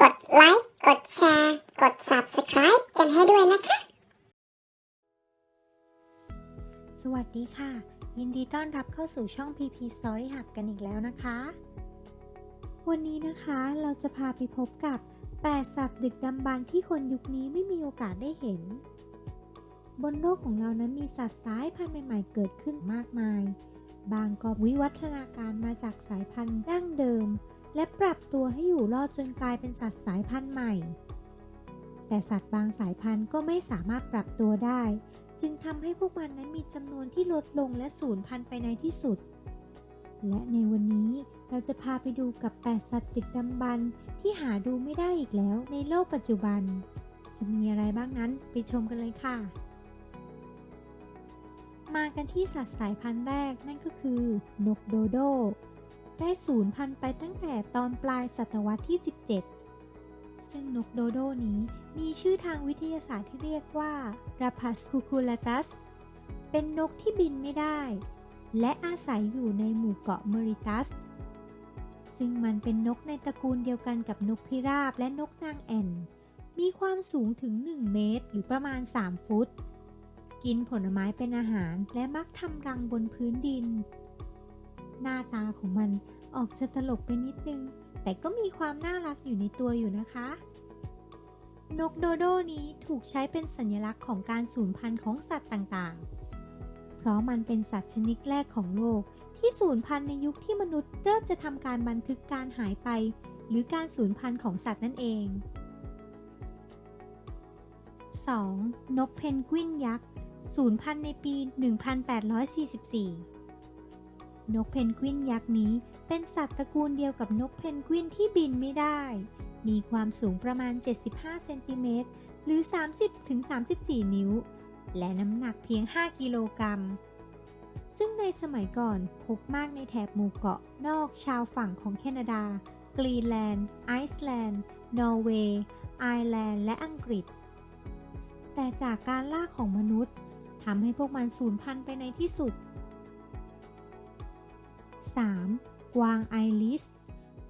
กดไลค์ กดแชร์ กด Subscribe กันให้ด้วยนะคะ สวัสดีค่ะ ยินดีต้อนรับเข้าสู่ช่อง PP Story Hub กันอีกแล้วนะคะ วันนี้นะคะเราจะพาไปพบกับ 8 สัตว์ดึกดำบรรพ์ที่คนยุคนี้ไม่มีโอกาสได้เห็น บนโลกของเรานั้นมีสัตว์สายพันธุ์ใหม่ๆ เกิดขึ้นมากมาย บางก็วิวัฒนาการมาจากสายพันธุ์ดั้งเดิม และปรับตัวให้อยู่รอดจนกลายเป็นสัตว์สายพันธุ์ใหม่ แต่สัตว์บางสายพันธุ์ก็ไม่สามารถปรับตัวได้ จึงทำให้พวกมันนั้นมีจำนวนที่ลดลงและสูญพันธุ์ไปในที่สุด และในวันนี้เราจะพาไปดูกับ 8 สัตว์ดึกดำบรรที่หาดูไม่ได้อีกแล้วในโลกปัจจุบัน จะมีอะไรบ้างนั้นไปชมกันเลยค่ะ มากันที่สัตว์สายพันธุ์แรกนั่นก็คือนกโดโด ได้สูญพันธุ์ไปตั้งแต่ตอนปลายศตวรรษที่ 17 ซึ่งนกโดโดนี้มีชื่อทางวิทยาศาสตร์ที่เรียกว่า Rapus cuculatus เป็นนกที่บินไม่ได้ และอาศัยอยู่ในหมู่เกาะเมริตัส ซึ่งมันเป็นนกในตระกูลเดียวกันกับนกพิราบและนกนางแอ่น มีความสูงถึง 1 เมตร หรือประมาณ 3 ฟุต กินผลไม้เป็นอาหารและมักทำรังบนพื้นดิน หน้าตาของมันออกจะตลกไปนิดนึง แต่ก็มีความน่ารักอยู่ในตัวอยู่นะคะ นกโดโดนี้ถูกใช้เป็นสัญลักษณ์ของการสูญพันธุ์ของสัตว์ต่างๆ เพราะมันเป็นสัตว์ชนิดแรกของโลกที่สูญพันธุ์ในยุคที่มนุษย์เริ่มจะทำการบันทึกการหายไป หรือการสูญพันธุ์ของสัตว์นั่นเอง 2. นกเพนกวินยักษ์สูญพันธุ์ในปี 1844 นกเพนกวินยักษ์นี้ เป็นสัตว์ตระกูลเดียวกับนกเพนกวินที่บินไม่ได้ มีความสูงประมาณ 75 เซนติเมตร หรือ 30-34 นิ้ว และน้ำหนักเพียง 5 กิโลกรัม ซึ่งในสมัยก่อนพบมากในแถบหมู่เกาะนอกชาวฝั่งของแคนาดา กรีนแลนด์ ไอซ์แลนด์ นอร์เวย์ ไอร์แลนด์ และอังกฤษ แต่จากการล่าของมนุษย์ทำให้พวกมันสูญพันธุ์ไปในที่สุด 3. กวางไอริส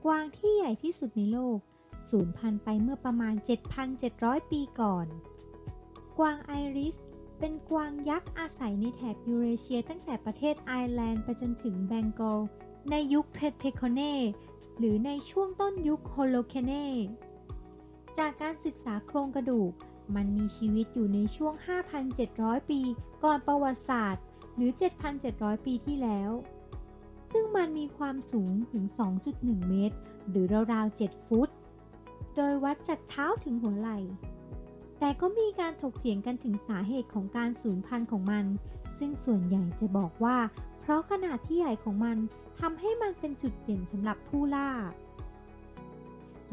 กวางที่ใหญ่ที่สุดในโลก สูญพันธุ์ไปเมื่อประมาณ 7,700 ปีก่อน กวางไอริส เป็นกวางยักษ์อาศัยในแถบยูเรเชียตั้งแต่ประเทศไอร์แลนด์ไปจนถึงแบงกอล ในยุคเพเทโคเนหรือในช่วงต้นยุคโฮโลเคเนจากการศึกษาโครงกระดูก มันมีชีวิตอยู่ในช่วง 5,700 ปี ก่อนประวัติศาสตร์ หรือ 7,700 ปีที่แล้ว ซึ่งมันมีความสูงถึง 2.1 เมตร หรือราวๆ 7 ฟุต โดยวัดจากเท้าถึงหัวไหล่ แต่ก็มีการถกเถียงกันถึงสาเหตุของการสูญพันธุ์ของมัน ซึ่งส่วนใหญ่จะบอกว่า เพราะขนาดที่ใหญ่ของมันทำให้มันเป็นจุดเด่นสำหรับผู้ล่า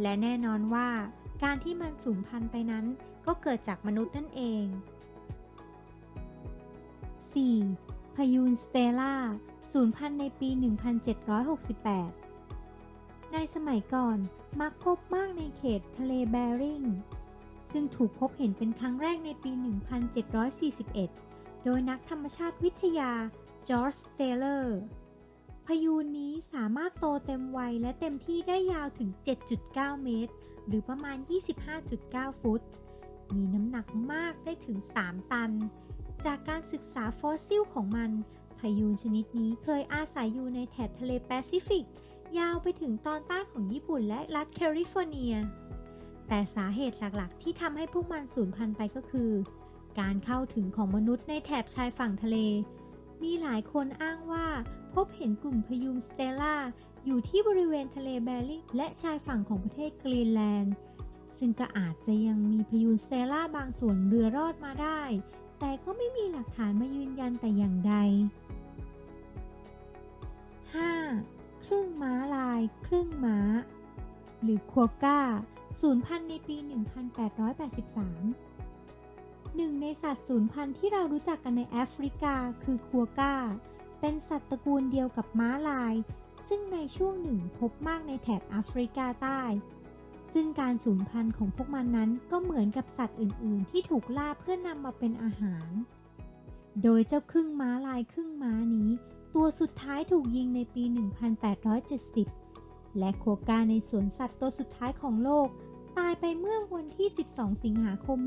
และแน่นอนว่า การที่มันสูญพันธุ์ไปนั้น ก็เกิดจากมนุษย์นั่นเอง 4. พยูนสเตล่า สูญพันธุ์ในปี 1768 ในสมัยก่อนมักพบมากในเขตทะเลแบริง ซึ่งถูกพบเห็นเป็นครั้งแรกในปี 1741 โดยนักธรรมชาติวิทยาจอร์จสเตเลอร์พยูนนี้สามารถโตเต็มวัยและเต็มที่ได้ยาวถึง 7.9 เมตร หรือประมาณ 25.9 ฟุต มีน้ำหนักมากได้ถึง 3 ตัน จากการศึกษาฟอสซิลของมัน พยูนชนิดนี้เคยอาศัยอยู่ในแถบทะเลแปซิฟิก ยาวไปถึงตอนใต้ของญี่ปุ่นและรัฐแคลิฟอร์เนีย แต่สาเหตุหลักๆ ที่ทำให้พวกมันสูญพันธุ์ไปก็คือ การเข้าถึงของมนุษย์ในแถบชายฝั่งทะเล มีหลายคนอ้างว่าพบเห็นกลุ่มพยูนสเตล่าอยู่ที่บริเวณทะเลแบริงและชายฝั่งของประเทศกรีนแลนด์ ซึ่งก็อาจจะยังมีพยูนสเตล่าบางส่วนเรือรอดมาได้ แต่ก็ไม่มีหลักฐานมายืนยันแต่อย่างใด 5. ครึ่งม้าลาย ครึ่งม้า หรือคัวก้าสูญพันธุ์ในปี 1883 หนึ่งในสัตว์สูญพันธุ์ที่เรารู้จักกันในแอฟริกาคือคัวก้า เป็นสัตว์ตระกูลเดียวกับม้าลาย ซึ่งในช่วงหนึ่งพบมากในแถบแอฟริกาใต้ ซึ่งการสูญพันธุ์ของพวกมันนั้นก็เหมือนกับสัตว์อื่น ๆ ที่ถูกล่าเพื่อนำมาเป็นอาหาร โดยเจ้าครึ่งม้าลายครึ่งม้านี้ ตัวสุดท้ายถูกยิงในปี 1870 และโคกาในสวนสัตว์ตัวสุดท้ายของโลก ตายไปเมื่อวันที่ 12 สิงหาคม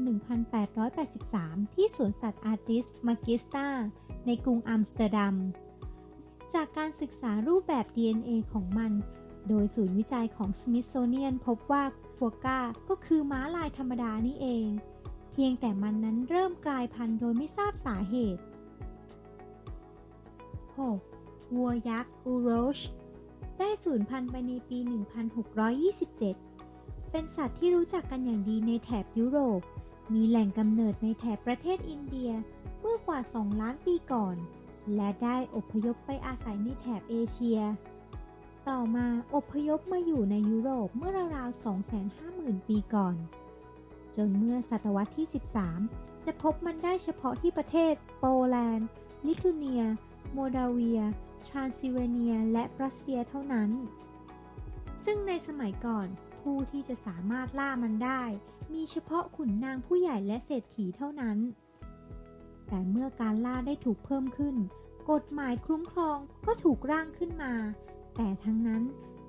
1883 ที่สวนสัตว์อาร์ติสมากิสตาในกรุงอัมสเตอร์ดัม จากการศึกษารูปแบบ DNA ของมัน โดยศูนย์วิจัยของ Smithsonian พบว่ากัวก้าก็คือม้าลายธรรมดานี่เอง เพียงแต่มันนั้นเริ่มกลายพันธุ์โดยไม่ทราบสาเหตุ 6. วัวยักษ์อูโรช ได้สูญพันธุ์ไปในปี 1627 เป็นสัตว์ที่รู้จักกันอย่างดีในแถบยุโรป มีแหล่งกำเนิดในแถบประเทศอินเดียเมื่อกว่า 2 ล้านปีก่อน และได้อพยพไปอาศัยในแถบเอเชีย ต่อมาอพยพมาอยู่ในยุโรปเมื่อราวๆ 250,000 ปีก่อน จนเมื่อศตวรรษที่ 13 จะพบมันได้เฉพาะที่ประเทศ โปแลนด์ ลิทัวเนีย โมดาเวีย ทรานซิลเวเนีย และรัสเซียเท่านั้น ซึ่งในสมัยก่อนผู้ที่จะสามารถล่ามันได้ มีเฉพาะขุนนางผู้ใหญ่และเศรษฐีเท่านั้น แต่เมื่อการล่าได้ถูกเพิ่มขึ้น กฎหมายคุ้มครองก็ถูกร่างขึ้นมา แต่ทั้งนั้น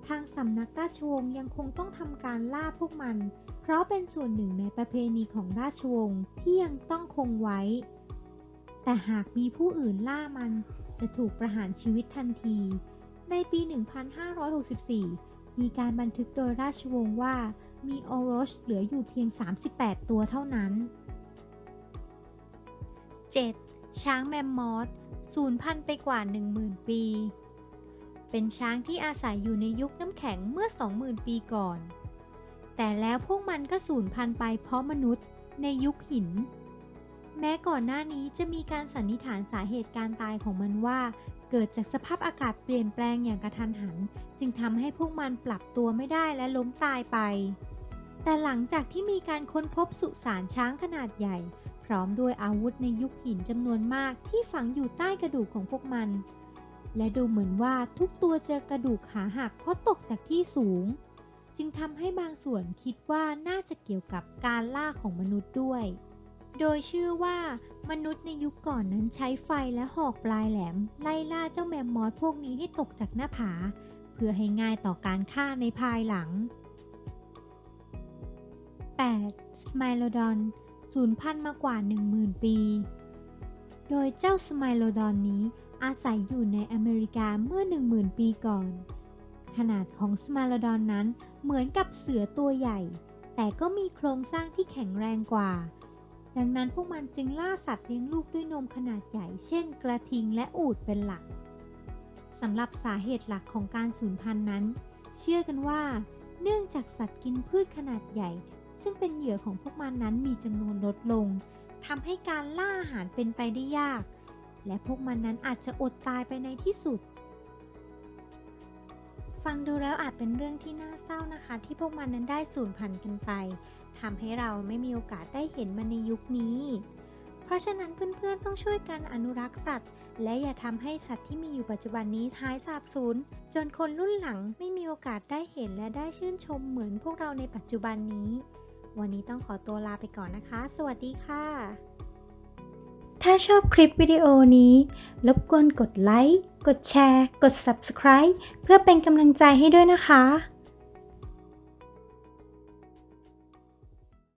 ทางสำนักราชวงศ์ยังคงต้องทำการล่าพวกมัน เพราะเป็นส่วนหนึ่งในประเพณีของราชวงศ์ที่ยังต้องคงไว้ แต่หากมีผู้อื่นล่ามันจะถูกประหารชีวิตทันที ในปี 1564 มีการบันทึกโดยราชวงศ์ว่ามีโอโรชเหลืออยู่เพียง 38 ตัวเท่านั้น 7. ช้างแมมมอธสูญพันธุ์ไปกว่า 10,000 ปี เป็นช้างที่อาศัยอยู่ในยุคน้ำแข็งเมื่อ 20,000 ปีก่อน แต่แล้วพวกมันก็สูญพันธุ์ไปเพราะมนุษย์ในยุคหิน แม้ก่อนหน้านี้จะมีการสันนิษฐานสาเหตุการตายของมันว่า เกิดจากสภาพอากาศเปลี่ยนแปลงอย่างกระทันหัน จึงทำให้พวกมันปรับตัวไม่ได้และล้มตายไป แต่หลังจากที่มีการค้นพบสุสานช้างขนาดใหญ่ พร้อมด้วยอาวุธในยุคหินจำนวนมากที่ฝังอยู่ใต้กระดูกของพวกมัน และดูเหมือนว่าทุกตัวเจอกระดูกขาหักเพราะตกจากที่สูง จึงทำให้บางส่วนคิดว่าน่าจะเกี่ยวกับการล่าของมนุษย์ด้วย โดยเชื่อว่ามนุษย์ในยุคก่อนนั้นใช้ไฟและหอกปลายแหลม ไล่ล่าเจ้าแมมมอสพวกนี้ให้ตกจากหน้าผา เพื่อให้ง่ายต่อการฆ่าในภายหลัง 8. สไมโลดอนสูญพันธุ์มากว่า 10,000 ปี โดยเจ้าสไมโลดอนนี้ อาศัยอยู่ในอเมริกาเมื่อ 10,000 ปีก่อน ขนาดของสมโลดอนนั้นเหมือนกับเสือตัวใหญ่ แต่ก็มีโครงสร้างที่แข็งแรงกว่า ดังนั้นพวกมันจึงล่าสัตว์เลี้ยงลูกด้วยนมขนาดใหญ่ เช่น กระทิงและอูฐเป็นหลักสำหรับสาเหตุหลักของการสูญพันธุ์นั้น เชื่อกันว่า เนื่องจากสัตว์กินพืชขนาดใหญ่ ซึ่งเป็นเหยื่อของพวกมันนั้นมีจำนวนลดลงทำให้การล่าอาหารเป็นไปได้ยาก และพวกมันนั้นอาจจะอดตายไปในที่สุด ฟังดูแล้วอาจเป็นเรื่องที่น่าเศร้านะคะ ที่พวกมันนั้นได้สูญพันธุ์กันไปทำให้เราไม่มีโอกาสได้เห็นมันในยุคนี้ เพราะฉะนั้นเพื่อนๆต้องช่วยกันอนุรักษ์สัตว์ และอย่าทำให้สัตว์ที่มีอยู่ปัจจุบันนี้หายสาบสูญจนคนรุ่นหลังไม่มีโอกาสได้เห็นและได้ชื่นชมเหมือนพวกเราในปัจจุบันนี้ วันนี้ต้องขอตัวลาไปก่อนนะคะ สวัสดีค่ะ ถ้าชอบคลิปวิดีโอนี้ รบกวนกดไลค์ กดแชร์ กด Subscribe เพื่อเป็นกำลังใจให้ด้วยนะคะ